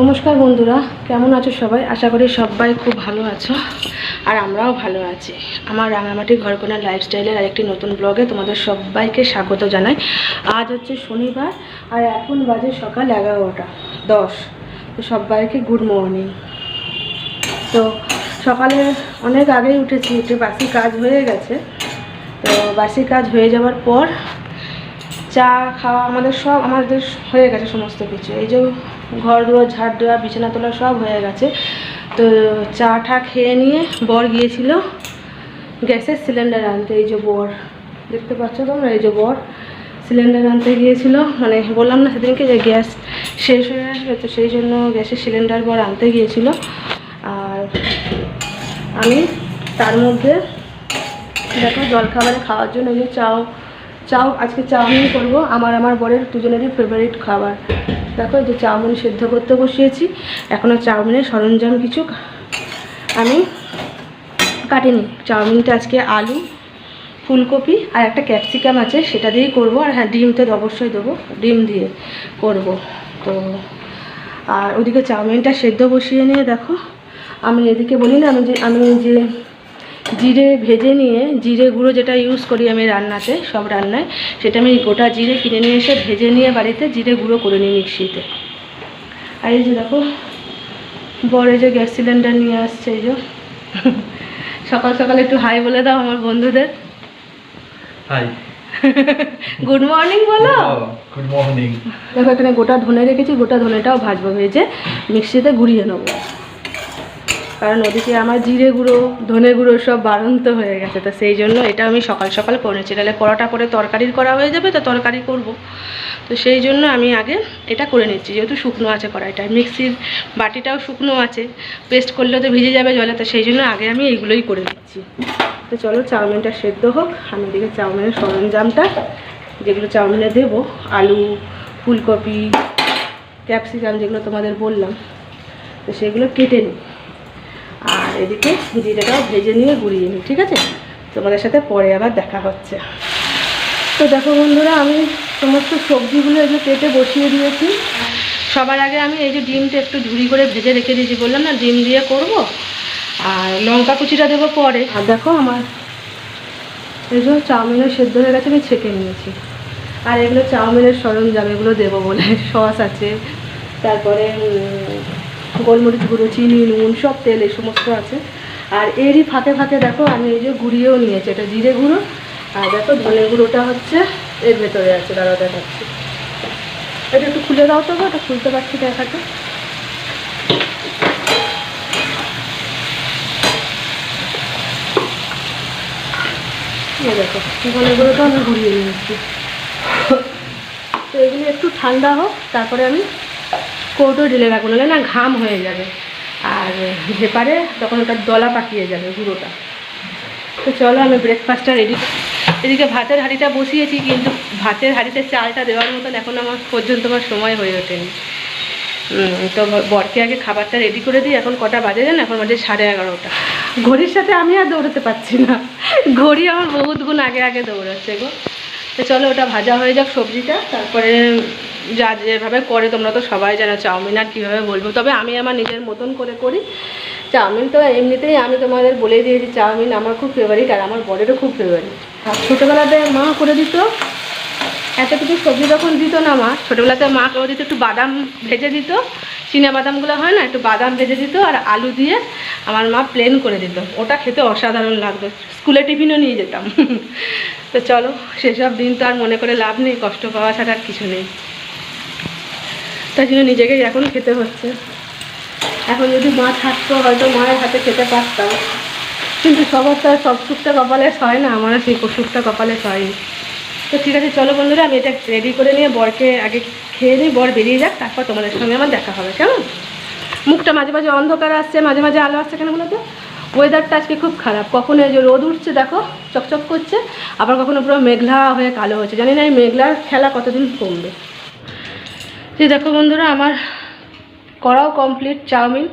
নমস্কার বন্ধুরা, কেমন আছো সবাই? আশা করি সবাই খুব ভালো আছো আর আমরাও ভালো আছি। আমার রাঙামাটি ঘরকোনা লাইফস্টাইলের আরেকটি নতুন ব্লগে তোমাদের সবাইকে স্বাগত জানাই। আজ হচ্ছে শনিবার আর এখন বাজে সকাল এগারোটা, দশ। তো সবাইকে গুড মর্নিং তো সকালে অনেক আগেই উঠেছি উঠে বাসি কাজ হয়ে গেছে। তো বাসি কাজ হয়ে যাওয়ার পর চা খাওয়া আমাদের সব, আমাদের হয়ে গেছে সমস্ত কিছু। এই যে ঘর দুয়ার ঝাড় দেওয়া বিছানা তোলা সব হয়ে গেছে। তো চা টা খেয়ে নিয়ে বর গিয়েছিল গ্যাসের সিলিন্ডার আনতে, এই যে বর। দেখতে পাচ্ছ তোমরা? এই যে বর সিলিন্ডার আনতে গিয়েছিল। মানে বললাম না সেদিনকে যে গ্যাস শেষ হয়ে আসবে, তো সেই জন্য গ্যাসের সিলিন্ডার বর আনতে গিয়েছিল। আর আমি তার মধ্যে দেখো জলখাবারে খাওয়ার জন্য এই যে চাও চাও আজকে চাউমিন করব। আমার আমার বরের দুজনেরই ফেভারিট খাবার। দেখো যে চাউমিন সেদ্ধ করতে বসিয়েছি। এখনও চাউমিনের সরঞ্জাম কিছু আমি কাটিনি। চাউমিনটা আজকে আলু, ফুলকপি আর একটা ক্যাপসিকাম আছে, সেটা দিয়েই করব। আর হ্যাঁ ডিম তো অবশ্যই দেবো, ডিম দিয়ে করব। তো, আর ওদিকে চাউমিনটা সেদ্ধ বসিয়ে নিয়ে দেখো। আমি এদিকে বলি না, আমি যে আমি যে জিরে ভেজে নিয়ে জিরে গুঁড়ো যেটা ইউজ করি আমি রান্নাতে সব রান্নায় সেটা আমি গোটা জিরে কিনে নিয়ে এসে ভেজে নিয়ে বাড়িতে জিরে গুঁড়ো করে নিই মিক্সিতে। আর এই যে দেখো বড় যে গ্যাস সিলিন্ডার নিয়ে আসছে এই যে। সকাল সকাল একটু হাই বলে দাও আমার বন্ধুদের। হাই গুড মর্নিং বলো। গুড মর্নিং দেখো এখানে গোটা ধনে রেখেছি গোটা ধনেটাও ভাজবো ভেজে মিক্সিতে গুঁড়িয়ে নেব। কারণ ওদিকে আমার জিরে গুঁড়ো, ধনে গুঁড়ো সব বাড়ন্ত হয়ে গেছে। তো সেই জন্য এটা আমি সকাল সকাল করে নিচ্ছি। তাহলে পরোটা করে তরকারির করা হয়ে যাবে, তো তরকারি করব। তো সেই জন্য আমি আগে এটা করে নিচ্ছি, যেহেতু শুকনো আছে কড়াইটা। মিক্সির বাটিটাও শুকনো আছে, পেস্ট করলে তো ভিজে যাবে জলে, তো সেই জন্য আগে আমি এইগুলোই করে নিচ্ছি। তো চলো চাউমিনটা সেদ্ধ হোক। আমি এদিকে চাউমিনের সরঞ্জামটা, যেগুলো চাউমিনে দেবো, আলু, ফুলকপি, ক্যাপসিকাম যেগুলো তোমাদের বললাম, তো সেগুলো কেটে নিই। আর এদিকে জিরেটাও ভেজে নিয়ে গুঁড়িয়ে নিই, ঠিক আছে? তোমাদের সাথে পরে আবার দেখা হচ্ছে। তো দেখো বন্ধুরা, আমি সমস্ত সবজিগুলো এই যে কেটে বসিয়ে দিয়েছি। সবার আগে আমি এই যে ডিমটা একটু ঝুড়ি করে ভেজে রেখে দিয়েছি। বললাম না, ডিম দিয়ে করব। আর লঙ্কা কুচিটা দেবো পরে। আর দেখো আমার এই যে চাউমিনের সেদ্ধ হয়ে গেছে, আমি ছেঁকে নিয়েছি। আর এগুলো চাউমিনের সরঞ্জাম, এগুলো দেবো বলে। সস আছে, তারপরে গোলমরিচ গুঁড়ো, চিনি, নুন, সব তেল এই সমস্ত আছে। আর এরই ফাঁকে ফাঁকে দেখো, আমি এই যে গুঁড়িয়েও নিয়েছি, এটা জিরে গুঁড়ো। আর দেখো, ধনে গুঁড়োটা হচ্ছে, এর ভেতরে আছে দাঁড়া দেখাচ্ছি। এটা একটু খুলে দাও তো এটা খুলতে পারছি দেখাতে দেখো, ধনে গুঁড়োটা আমি ঘুরিয়ে নিয়েছি। তো এগুলো একটু ঠান্ডা হোক, তারপরে আমি কৌটো ঢেলে রাখব, নাহলে না ঘাম হয়ে যাবে। আর ভেপারে তখন ওটা দলা পাকিয়ে যাবে গুঁড়োটা। তো চলো আমি ব্রেকফাস্টটা রেডি এদিকে ভাতের হাঁড়িটা বসিয়েছি, কিন্তু ভাতের হাঁড়িতে চালটা দেওয়ার মতন এখন আমার পর্যন্ত আমার সময় হয়ে ওঠেনি। তো বরকে আগে খাবারটা রেডি করে দিই, এখন কটা বাজে জানো? এখন বাজে সাড়ে এগারোটা। ঘড়ির সাথে আমি আর দৌড়াতে পারছি না। ঘড়ি আমার বহুত গুণ আগে আগে দৌড়াচ্ছে গো। তো চলো ওটা ভাজা হয়ে যাক সবজিটা, তারপরে যা যেভাবে করে তোমরা তো সবাই জানো, চাউমিন আর কীভাবে বলব। তবে আমি আমার নিজের মতন করে করি। চাউমিন তো এমনিতেই আমি তোমাদের বলে দিয়েছি, চাউমিন আমার খুব ফেভারিট আর আমার বরেরও খুব ফেভারিট ছোটোবেলাতে মা করে দিত এত কিছু সবজি যখন দিত না মা, ছোটোবেলাতে মা করে দিত, একটু বাদাম ভেজে দিত। চীনা বাদামগুলো হয় না, একটু বাদাম ভেজে দিত আর আলু দিয়ে আমার মা প্লেন করে দিত। ওটা খেতে অসাধারণ লাগতো। স্কুলে টিফিনও নিয়ে যেতাম। তো চলো, সেসব দিন তো আর মনে করে লাভ নেই, কষ্ট পাওয়া ছাড়া আর কিছু নেই। তাই জন্য নিজেকেই এখন খেতে হচ্ছে। এখন যদি মা থাকতো, হয়তো মায়ের হাতে খেতে পারতাম। কিন্তু সবার তো সব সুখটা কপালে হয় না, আমারও সেই সুখটা কপালে হয়নি তো ঠিক আছে, চলো বন্ধুরা, আমি এটা রেডি করে নিয়ে বরকে আগে খেয়ে নিই, বর বেরিয়ে যাক, তারপর তোমাদের সঙ্গে আমার দেখা হবে, কেমন? মুখটা মাঝে মাঝে অন্ধকার আসছে, মাঝে মাঝে আলো আসছে কেন বলো তো? ওয়েদারটা আজকে খুব খারাপ। কখনো যে রোদ উঠছে, দেখো, চকচক করছে, আবার কখনো পুরো মেঘলা হয়ে কালো হচ্ছে। জানি না এই মেঘলার খেলা কতদিন কমবে। যে দেখো বন্ধুরা, আমার করাও কমপ্লিট চাউমিন।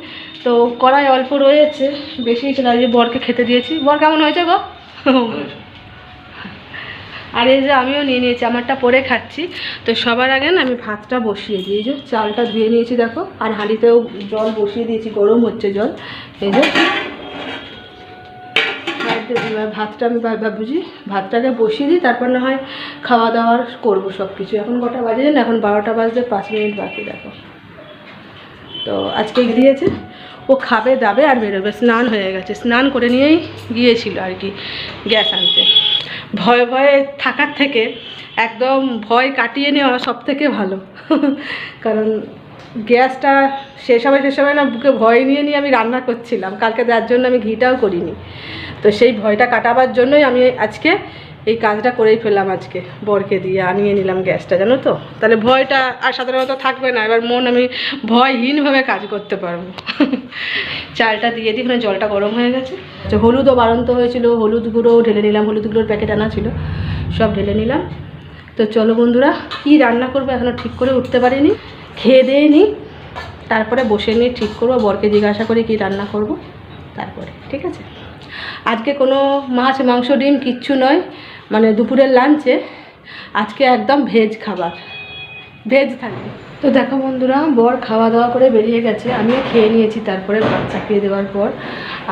তো কড়াই অল্প রয়েছে, বেশি ছিল যে বরকে খেতে দিয়েছি। বর, কেমন হয়েছে গো? আর এই যে আমিও নিয়ে নিয়েছি, আমারটা পরে খাচ্ছি। তো সবার আগে না আমি ভাতটা বসিয়ে দিই, এই যে চালটা ধুয়ে নিয়েছি, দেখো। আর হাঁড়িতেও জল বসিয়ে দিয়েছি, গরম হচ্ছে জল। এই যে এবার ভাতটা আমি ভাবছি ভাতটাকে বসিয়ে দিই, তারপর না হয় খাওয়া দাওয়ার করব সব কিছু এখন কটা বাজে না এখন বারোটা বাজতে পাঁচ মিনিট বাকি, দেখো। তো আজকে দিয়েছে ও খাবে, দাবে আর বেরোবে। স্নান হয়ে গেছে। স্নান করে নিয়েই গিয়েছিল আর কি গ্যাস আনতে। ভয়ে ভয়ে থাকার থেকে একদম ভয় কাটিয়ে নেওয়া সব থেকে ভালো। কারণ গ্যাসটা শেষ হবে শেষ হবে না, বুকে ভয় নিয়ে নিয়ে আমি রান্না করছিলাম। কালকে যার জন্য আমি ঘিটাও করিনি। তো সেই ভয়টা কাটাবার জন্যই আমি আজকে এই কাজটা করেই ফেললাম আজকে বরকে দিয়ে আনিয়ে নিলাম গ্যাসটা, জানো তো? তাহলে ভয়টা আর সাধারণত থাকবে না, এবার মন আমি ভয়হীনভাবে কাজ করতে পারব। চালটা দিয়ে দিই এখানে জলটা গরম হয়ে গেছে। আচ্ছা হলুদও বাড়ন্ত হয়েছিল, হলুদ গুঁড়ো ঢেলে নিলাম, হলুদ গুঁড়োর প্যাকেট আনা ছিল, সব ঢেলে নিলাম। তো চলো বন্ধুরা, কি রান্না করব এখনও ঠিক করে উঠতে পারিনি। খেয়ে দিয়ে নিই তারপরে বসে নিয়ে ঠিক করব, বরকে জিজ্ঞাসা করে কি রান্না করব, তারপরে, ঠিক আছে? আজকে কোনো মাছ, মাংস, ডিম কিচ্ছু নয় মানে দুপুরের লাঞ্চে আজকে একদম ভেজ খাবার ভেজ থাকবে। তো দেখো বন্ধুরা, বর খাওয়া দাওয়া করে বেরিয়ে গেছে, আমিও খেয়ে নিয়েছি, তারপরে ভাত চাপিয়ে দেওয়ার পর।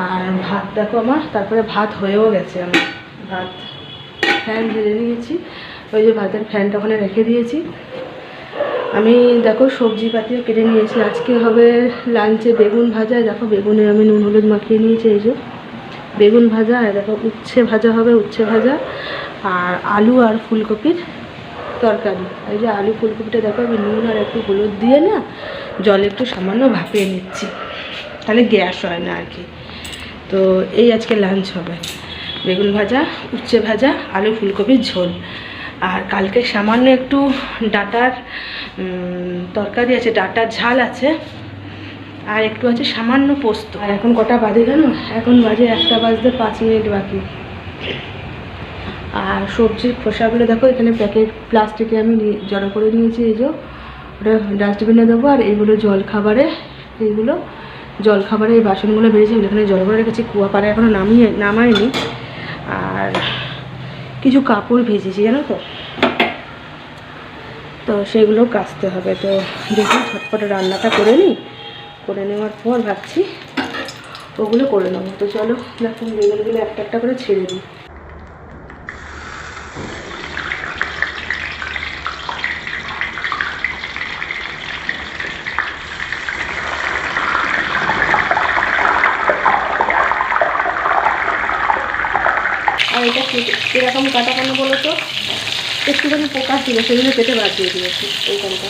আর ভাত দেখো আমার, তারপরে ভাত হয়েও গেছে আমার। ভাত ফ্যান ঢেলে নিয়েছি, ওই যে ভাতের ফ্যানটা ওখানে রেখে দিয়েছি। আমি দেখো সবজি পাতিও কেটে নিয়েছি, আজকে হবে লাঞ্চে বেগুন ভাজা, দেখো বেগুনে আমি নুন হলুদ মাখিয়ে নিয়েছি, এই যে। বেগুন ভাজা, আর দেখো উচ্ছে ভাজা হবে, উচ্ছে ভাজা, আর আলু আর ফুলকপির তরকারি। এই যে আলু ফুলকপিটা দেখো, আমি নুন আর একটু হলুদ দিয়ে না, জলে একটু সামান্য ভাপিয়ে নিচ্ছি। তাহলে গ্যাস হয় না আর কি। তো এই আজকে লাঞ্চ হবে। বেগুন ভাজা, উচ্ছে ভাজা, আলু ফুলকপির ঝোল। আর কালকে সামান্য একটু ডাটার তরকারি আছে, ডাটার ঝাল আছে। আর একটু আছে সামান্য পোস্ত। আর এখন কটা বাজে জানো? এখন বাজে একটা বাজতে পাঁচ মিনিট বাকি। আর সবজির খোসাগুলো দেখো, এখানে প্যাকেট প্লাস্টিকে আমি জড়ো করে নিয়েছি এই যে। ওটা ডাস্টবিনে দেবো, আর এইগুলো জল খাবারে, এইগুলো জল খাবারে এই বাসনগুলো বেরিয়েছে এগুলো এখানে জল করে রেখেছি। কুয়াপাড়া এখনও নামিয়ে, নামায়নি। আর কিছু কাপড় ভেজেছি, জানো তো? তো সেগুলো কাচতে হবে। তো দেখি, ঝটপট রান্নাটা করে নিই। করে নেওয়ার পর ভাবছি ওগুলো করে নেব। তো চলো, দেখো, বেগুনগুলো একটা একটা করে ছেড়ে দিই। আর এটা কীরকম কাটা কেন বলো তো? একটুখানি পোকা ছিল, সেগুলো কেটে বাঁচিয়ে দিয়েছি এইখানটা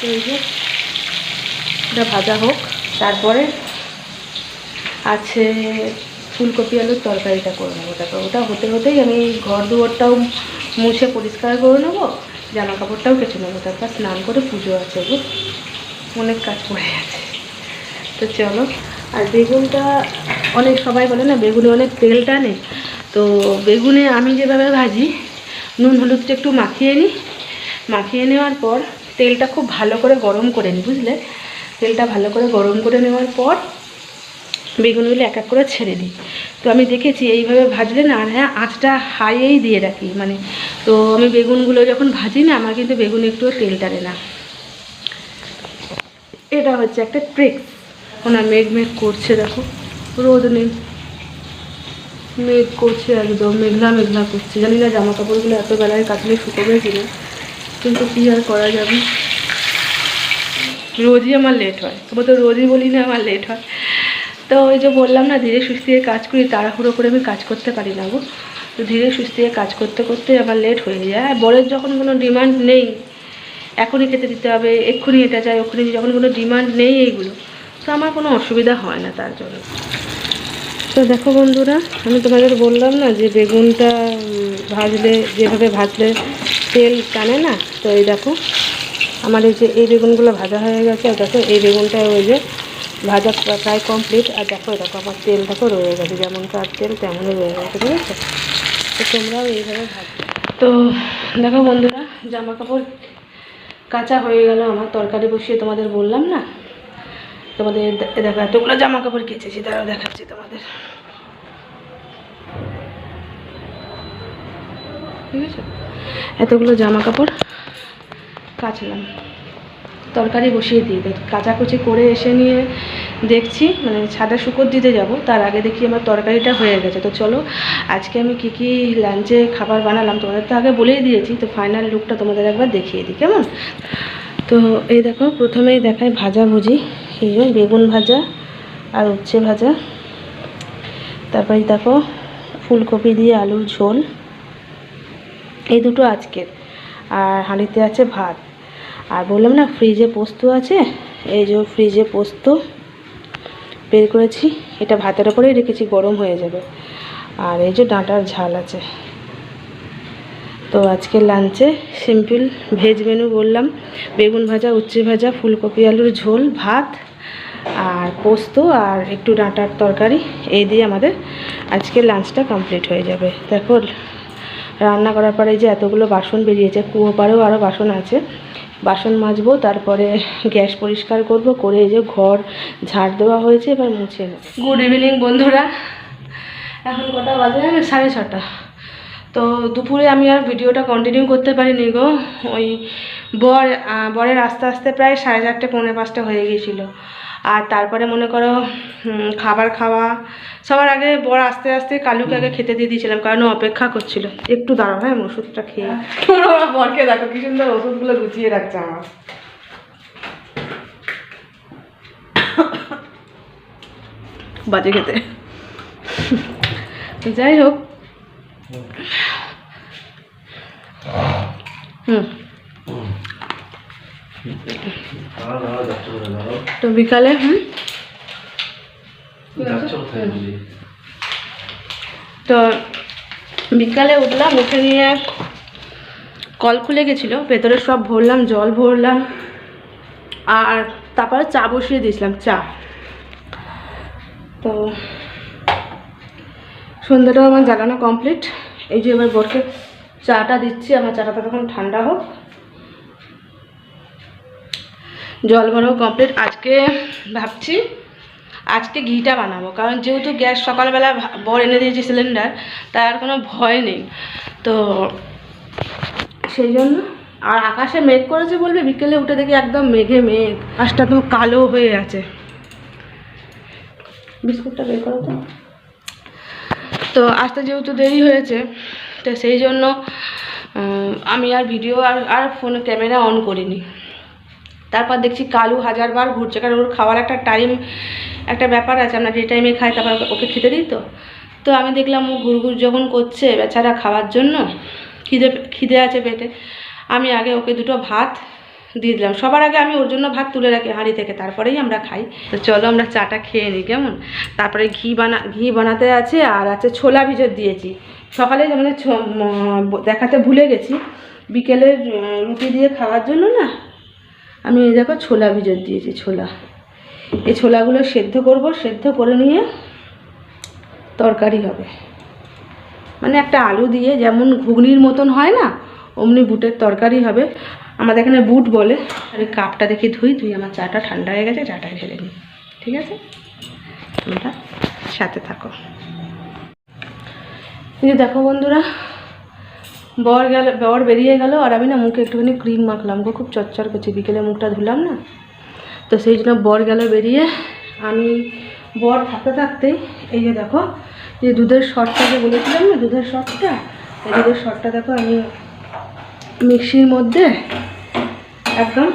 তো এটা ভাজা হোক। তারপরে আছে ফুলকপি আলুর তরকারিটা করে নেব। তারপর ওটা হতে হতেই আমি ঘর দুয়ারটাও মুছে পরিষ্কার করে নেব, জামা কাপড়টাও কেচে নেব। তারপর স্নান করে পুজো আছে গো। অনেক কাজ পড়ে আছে তো চলো, আর বেগুনটা অনেক সবাই বলে না, বেগুনে অনেক তেল টানে। তো বেগুনে আমি যেভাবে ভাজি, নুন হলুদটা একটু মাখিয়ে নিই। মাখিয়ে নেওয়ার পর তেলটা খুব ভালো করে গরম করে নিই বুঝলে? তেলটা ভালো করে গরম করে নেওয়ার পর বেগুনগুলো এক এক করে ছেড়ে দিই। তো আমি দেখেছি এইভাবে ভাজলে না আর হ্যাঁ আঁচটা হাইয়েই দিয়ে রাখি মানে তো আমি বেগুনগুলো যখন ভাজি না, আমার কিন্তু বেগুন একটুও তেল টানে না। এটা হচ্ছে একটা ট্রিক্স ওনা মেঘ মেঘ করছে, দেখো, রোদ নেই। মেঘ করছে একদম, মেঘলা মেঘলা করছে। জানি না জামা কাপড়গুলো এত বেলায় কাটলে শুকোবে কিনা। কিন্তু কী আর করা যাবে? রোজই আমার লেট হয়। তবু তো রোজই বলি না আমার লেট হয়। তো ওই যে বললাম না, ধীরে সুস্থিয়ে কাজ করি, তাড়াহুড়ো করে আমি কাজ করতে পারি না গো। তো ধীরে সুস্থিয়ে কাজ করতে করতে আমার লেট হয়ে যায়। আর বরের যখন কোনো ডিমান্ড নেই, এখনই খেতে দিতে হবে, এক্ষুনি এটা চাই, ওক্ষুনি যখন কোনো ডিমান্ড নেই এইগুলো, তো আমার কোনো অসুবিধা হয় না তার জন্য। তো দেখো বন্ধুরা, আমি তোমাদের বললাম না যে বেগুনটা ভাজলে, যেভাবে ভাজলে তেল টানে না, তো এই দেখো, আমার এই যে এই বেগুনগুলো ভাজা হয়ে গেছে, আর দেখো এই বেগুনটা ওই যে ভাজা প্রায় কমপ্লিট আর দেখো দেখো আমার তেল দেখো রয়ে গেছে যেমনকার তেল তেমনই রয়ে গেছে ঠিক আছে তো তোমরাও এইভাবে ভাজবে তো দেখো বন্ধুরা জামা কাপড় কাঁচা হয়ে গেল, আমার তরকারি বসিয়ে তোমাদের বললাম না? তোমাদের দেখো এতগুলো জামা কাপড় কেচেছি তারাও দেখাচ্ছি তোমাদের। ঠিক আছে এতগুলো জামা কাপড় কাচলাম। তরকারি বসিয়ে দিই কাচাকুচি করে এসে নিয়ে দেখছি মানে ছাদা শুকর দিতে যাব, তার আগে দেখি আমার তরকারিটা হয়ে গেছে। তো চলো, আজকে আমি কি কি লাঞ্চে খাবার বানালাম তোমাদের তো আগে বলেই দিয়েছি, তো ফাইনাল লুকটা তোমাদের একবার দেখিয়ে দিই, কেমন? তো এই দেখো, প্রথমেই দেখায় ভাজা ভুজি, এই যে বেগুন ভাজা আর উচ্ছে ভাজা। তারপরে দেখো, ফুলকপি দিয়ে আলুর ঝোল। এই দুটো আজকের। আর হাঁড়িতে আছে ভাত। আর বললাম না ফ্রিজে পোস্ত আছে? এই যে ফ্রিজে পোস্ত বের করেছি। এটা ভাতের ওপরেই রেখেছি, গরম হয়ে যাবে। আর এই যে ডাঁটার ঝাল আছে। তো আজকে লাঞ্চে সিম্পল ভেজ মেনু বললাম। বেগুন ভাজা, উচ্ছে ভাজা, ফুলকপি, আলুর ঝোল, ভাত, আর পোস্ত, আর একটু ডাঁটার তরকারি। এই দিয়ে আমাদের আজকে লাঞ্চটা কমপ্লিট হয়ে যাবে। দেখো রান্না করার পরে যে এতগুলো বাসন বেরিয়েছে, কুয়ো পাড়েও আরও বাসন আছে। বাসন মাজবো, তারপরে গ্যাস পরিষ্কার করব, করে যে ঘর ঝাড় দেওয়া হয়েছে, এবার মুছে গুড ইভিনিং বন্ধুরা। এখন কটা বাজে? সাড়ে ছটা। তো দুপুরে আমি আর ভিডিওটা কন্টিনিউ করতে পারিনি গো। ওই বর বরের আস্তে আস্তে প্রায় সাড়ে চারটে পৌনে পাঁচটা হয়ে গিয়েছিল। আর তারপরে মনে করো খাবার খাওয়া সবার আগে বর আস্তে আস্তে কালুকে আগে খেতে দিয়ে দিয়েছিলাম কারণ অপেক্ষা করছিল। একটু দাঁড়াও হ্যাঁ ওষুধটা খেয়ে আমার বরকে দেখো কি সুন্দর ওষুধগুলো গুছিয়ে রাখছে আমার। বাজে খেতে। যাই হোক তো বিকালে হুম? তো বিকালে উঠলাম উঠে নিয়ে কল খুলে গেছিল ভেতরে সব ভরলাম জল ভরলাম আর তারপরে চা বসিয়ে দিয়েছিলাম চা। তো সন্ধ্যাটাও আমার জ্বালানো কমপ্লিট এই যে এবার বরকে চাটা দিচ্ছি আমার চাটা তখন ঠান্ডা হোক। জল ভরাও কমপ্লিট আজকে ভাবছি আজকে ঘিটা বানাবো কারণ যেহেতু গ্যাস সকালবেলা বর এনে দিয়েছি সিলিন্ডার তার আর কোনো ভয় নেই। তো সেই জন্য আর আকাশে মেঘ করেছে বলবে বিকেলে উঠে দেখি একদম মেঘে মেঘ। আকাশটা তো কালো হয়ে আছে। বিস্কুটটা বের করো তো। তো আসতে যেহেতু দেরি হয়েছে, তো সেই জন্য আমি আর ভিডিও আর আর ফোনে ক্যামেরা অন করিনি। তারপর দেখছি কালু হাজারবার ঘুরছে, কারণ ওর খাওয়ার একটা টাইম একটা ব্যাপার আছে, আমরা যে টাইমে খাই, তারপর ওকে খেতে দিই তো। তো আমি দেখলাম ও ঘুরঘুর যখন করছে বেচারা খাওয়ার জন্য, খিদে খিদে আছে পেটে। আমি আগে ওকে দুটো ভাত দিয়ে দিলাম। সবার আগে আমি ওর জন্য ভাত তুলে রাখি হাঁড়ি থেকে, তারপরেই আমরা খাই। তো চলো আমরা চাটা খেয়ে নিই, কেমন? তারপরে ঘি বানা, ঘি বানাতে আছে আর আছে ছোলা ভিজত দিয়েছি। সকালে মানে দেখাতে ভুলে গেছি, বিকেলের রুটি দিয়ে খাওয়ার জন্য না, আমি এই দেখো ছোলা ভিজত দিয়েছি, ছোলা। এই ছোলাগুলো সেদ্ধ করব, সেদ্ধ করে নিয়ে তরকারি হবে। মানে একটা আলু দিয়ে যেমন ঘুগনির মতন হয় না, অমনি বুটের তরকারি হবে। আমাদের এখানে বুট বলে। আর এই কাপটা দেখি ধুই ধুই আমার চাটা ঠান্ডা হয়ে গেছে চাটা ঢেলে নিই। ঠিক আছে? তোমরা সাথে থাকো। যে দেখো বন্ধুরা, বর গেল, বর বেরিয়ে গেল, আর আমি না মুখে একটুখানি ক্রিম মাখলাম গো, খুব চচ্চর করছে। বিকেলে মুখটা ধুলাম না। তো সেই জন্য বর গেল বেরিয়ে। আমি বর থাকতে থাকতেই এই যে দেখো, যে দুধের শর্টটা যে বলেছিলাম না, দুধের শর্টটা এই দুধের শর্টটা দেখো আমি মিক্সির মধ্যে একদম।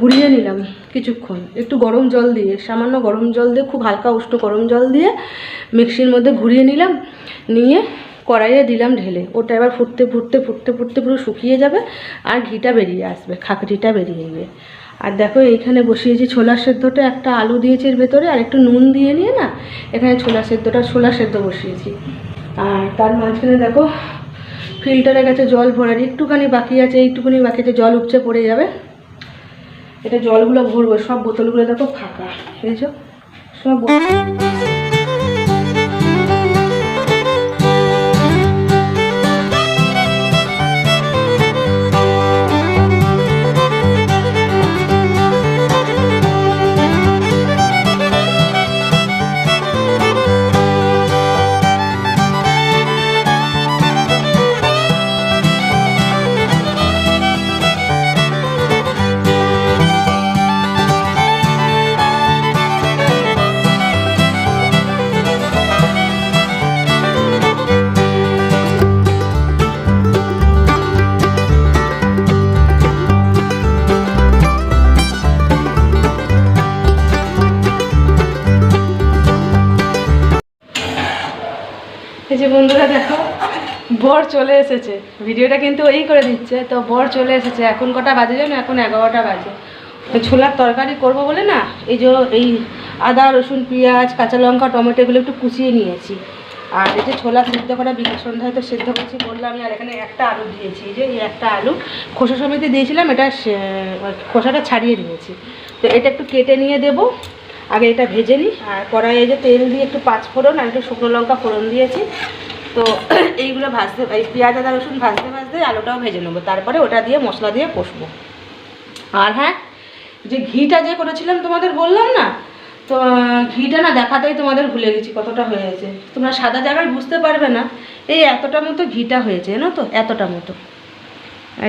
ঘুরিয়ে নিলাম কিছুক্ষণ। একটু গরম জল দিয়ে, সামান্য গরম জল দিয়ে, খুব হালকা উষ্ণ গরম জল দিয়ে মিক্সির মধ্যে ঘুরিয়ে নিলাম। নিয়ে কড়াইয়ে দিলাম ঢেলে। ওটা এবার ফুটতে ফুটতে ফুটতে ফুটতে পুরো শুকিয়ে যাবে আর ঘিটা বেরিয়ে আসবে, খাকড়িটা বেরিয়ে যাবে আর দেখো এইখানে বসিয়েছি ছোলা সেদ্ধটা, একটা আলু দিয়েছি এর ভেতরে আর একটু নুন দিয়ে নিয়ে না, এখানে ছোলা সেদ্ধটা, ছোলা সেদ্ধ বসিয়েছি। আর তার মাঝখানে দেখো ফিল্টারের কাছে জল ভরার একটুখানি বাকি আছে একটুখানি বাকি আছে, জল উপচে পড়ে যাবে। এটা জলগুলো ভরবো, সব বোতলগুলো দেখো ফাঁকা, বুঝেছ? সব যে বন্ধুরা দেখো, বর চলে এসেছে। ভিডিওটা কিন্তু ওই করে দিচ্ছে, তো বর চলে এসেছে। এখন কটা বাজে জানো? এখন এগারোটা বাজে। ছোলার তরকারি করব বলে না, এই যে এই আদা, রসুন, পেঁয়াজ, কাঁচা লঙ্কা, টমেটো এগুলো একটু কুচিয়ে নিয়েছি। আর এই যে ছোলা সিদ্ধ করা বিকেল সন্ধ্যায় তো সিদ্ধ করছি বললাম, আর এখানে একটা আলু দিয়েছি। এই যে এই একটা আলু খোসা সমেতে দিয়েছিলাম, এটা খোসাটা ছাড়িয়ে নিয়েছি। তো এটা একটু কেটে নিয়ে দেবো। আগে এটা ভেজে নিই। আর কড়াইয়ে যে তেল দিয়ে একটু পাঁচ ফোড়ন আর একটু শুকনো লঙ্কা ফোড়ন দিয়েছি। তো এইগুলো ভাজতে, এই পেঁয়াজ, আদা, রসুন ভাজতে ভাজতে আলুটাও ভেজে নেব। তারপরে ওটা দিয়ে মশলা দিয়ে কষবো। আর হ্যাঁ যে ঘিটা যে করেছিলাম তোমাদের বললাম না? তো ঘিটা না দেখাতেই তোমাদের ভুলে গেছি কতটা হয়েছে। তোমরা সাদা জায়গায় বুঝতে পারবে না এই এতটা মতো ঘিটা হয়েছে, জানো তো? এতটা মতো।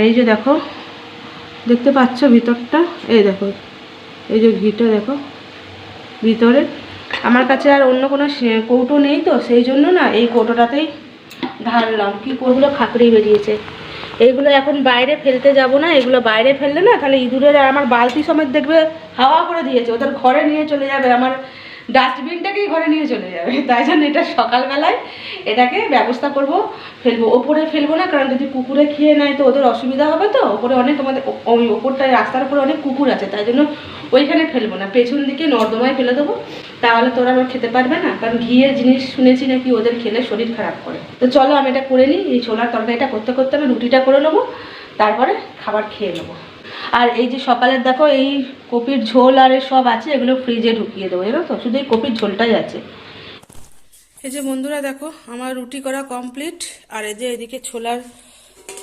এই যে দেখো, দেখতে পাচ্ছ ভিতরটা? এই দেখো, এই যে ঘিটা দেখো ভিতরে। আমার কাছে আর অন্য কোনো কৌটো নেই তো, সেই জন্য না এই কৌটোটাতেই ঢাললাম কি কৌগুলো খাকড়ি বেরিয়েছে। এইগুলো এখন বাইরে ফেলতে যাব না, এগুলো বাইরে ফেললে না তাহলে ইঁদুরের আর আমার বালতি সমেত দেখবে হাওয়া করে দিয়েছে। ওদের ঘরে নিয়ে চলে যাবে। আমার ডাস্টবিনটাকেই ঘরে নিয়ে চলে যাবে। তাই জন্য এটা সকালবেলায় এটাকে ব্যবস্থা করব, ফেলব। ওপরে ফেলব না, কারণ যদি কুকুরে খেয়ে নেয় তো ওদের অসুবিধা হবে তো। ওপরে অনেক আমাদের ওই ওপরটায়, রাস্তার উপরে অনেক কুকুর আছে, তাই জন্য ওইখানে ফেলব না। পেছন দিকে নর্দমায় ফেলে দেবো। তাহলে তোরা আবার খেতে পারবে না, কারণ ঘিয়ের জিনিস শুনেছি নাকি ওদের খেলে শরীর খারাপ করে। তো চলো আমি এটা করে নিই, এই ছোলার তরকারিটা করতে করতে আমি রুটিটা করে নেব, তারপরে খাবার খেয়ে নেব। আর এই যে সকালের দেখো এই কপির ঝোল আর সব আছে, এগুলো ফ্রিজে ঢুকিয়ে দেবো, জানো তো? শুধু এই কপির ঝোলটাই আছে। এই যে বন্ধুরা দেখো, আমার রুটি করা কমপ্লিট আর এই যে এদিকে ছোলার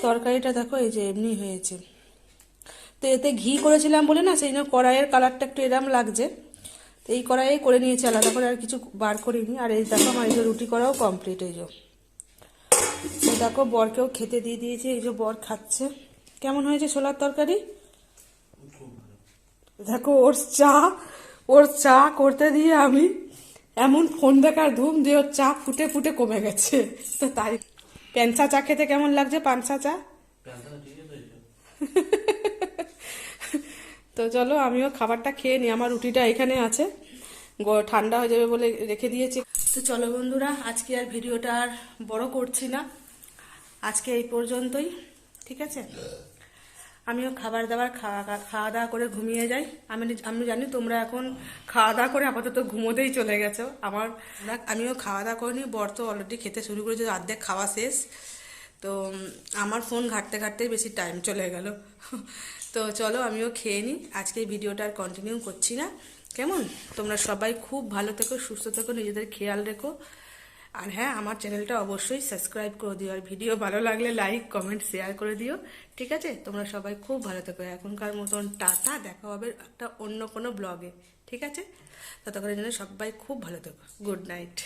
তরকারিটা দেখো, এই যে এমনি হয়েছে। তো এতে ঘি করেছিলাম বলে না, সেই জন্য কড়াইয়ের কালারটা একটু এরম লাগছে। তো এই কড়াইয়ে করে নিয়েছি, আলাদা করে আর কিছু বার করিনি। আর এই দেখো, আমার এই যে রুটি করাও কমপ্লিট এই যে। দেখো, বরকেও খেতে দিয়ে দিয়েছি, এই যে বর খাচ্ছে। কেমন হয়েছে ছোলার তরকারি? দেখো ওর চা ওর চা করতে দিয়ে আমি এমন ফোন দেখার ধুম দিয়ে ওর চা ফুটে ফুটে কমে গেছে। তো তাই। প্যাঞ্চা চা খেতে কেমন লাগছে পানসা চা? তো চলো আমিও খাবারটা খেয়ে নিই। আমার রুটিটা এখানে আছে। ঠান্ডা হয়ে যাবে বলে রেখে দিয়েছি। তো চলো বন্ধুরা আজকে আর ভিডিওটা আর বড় করছি না। আজকে এই পর্যন্তই। ঠিক আছে? আমিও খাবার দাবার খাওয়া খাওয়া দাওয়া করে ঘুমিয়ে যাই। আমি আমি জানি তোমরা এখন খাওয়া দাওয়া করে আপাতত ঘুমোতেই চলে গেছো। আমার আমিও খাওয়া দাওয়া করিনি, বর তো অলরেডি খেতে শুরু করেছে, অর্ধেক খাওয়া শেষ। তো আমার ফোন ঘাটতে ঘাটতেই বেশি টাইম চলে গেল। তো চলো, আমিও খেয়ে নিই আজকে ভিডিওটা আর কন্টিনিউ করছি না। কেমন? তোমরা সবাই খুব ভালো থেকো, সুস্থ থেকো, নিজেদের খেয়াল রেখো। আর হ্যাঁ আমার চ্যানেলটা অবশ্যই সাবস্ক্রাইব করে দিও, আর ভিডিও ভালো লাগলে লাইক, কমেন্ট, শেয়ার করে দিও, ঠিক আছে? তোমরা সবাই খুব ভালো থাকো। এখনকার মতন টাটা, দেখা হবে একটা অন্য কোনো ব্লগে ঠিক আছে? ততক্ষণের জন্য সবাই খুব ভালো থাকো। Good night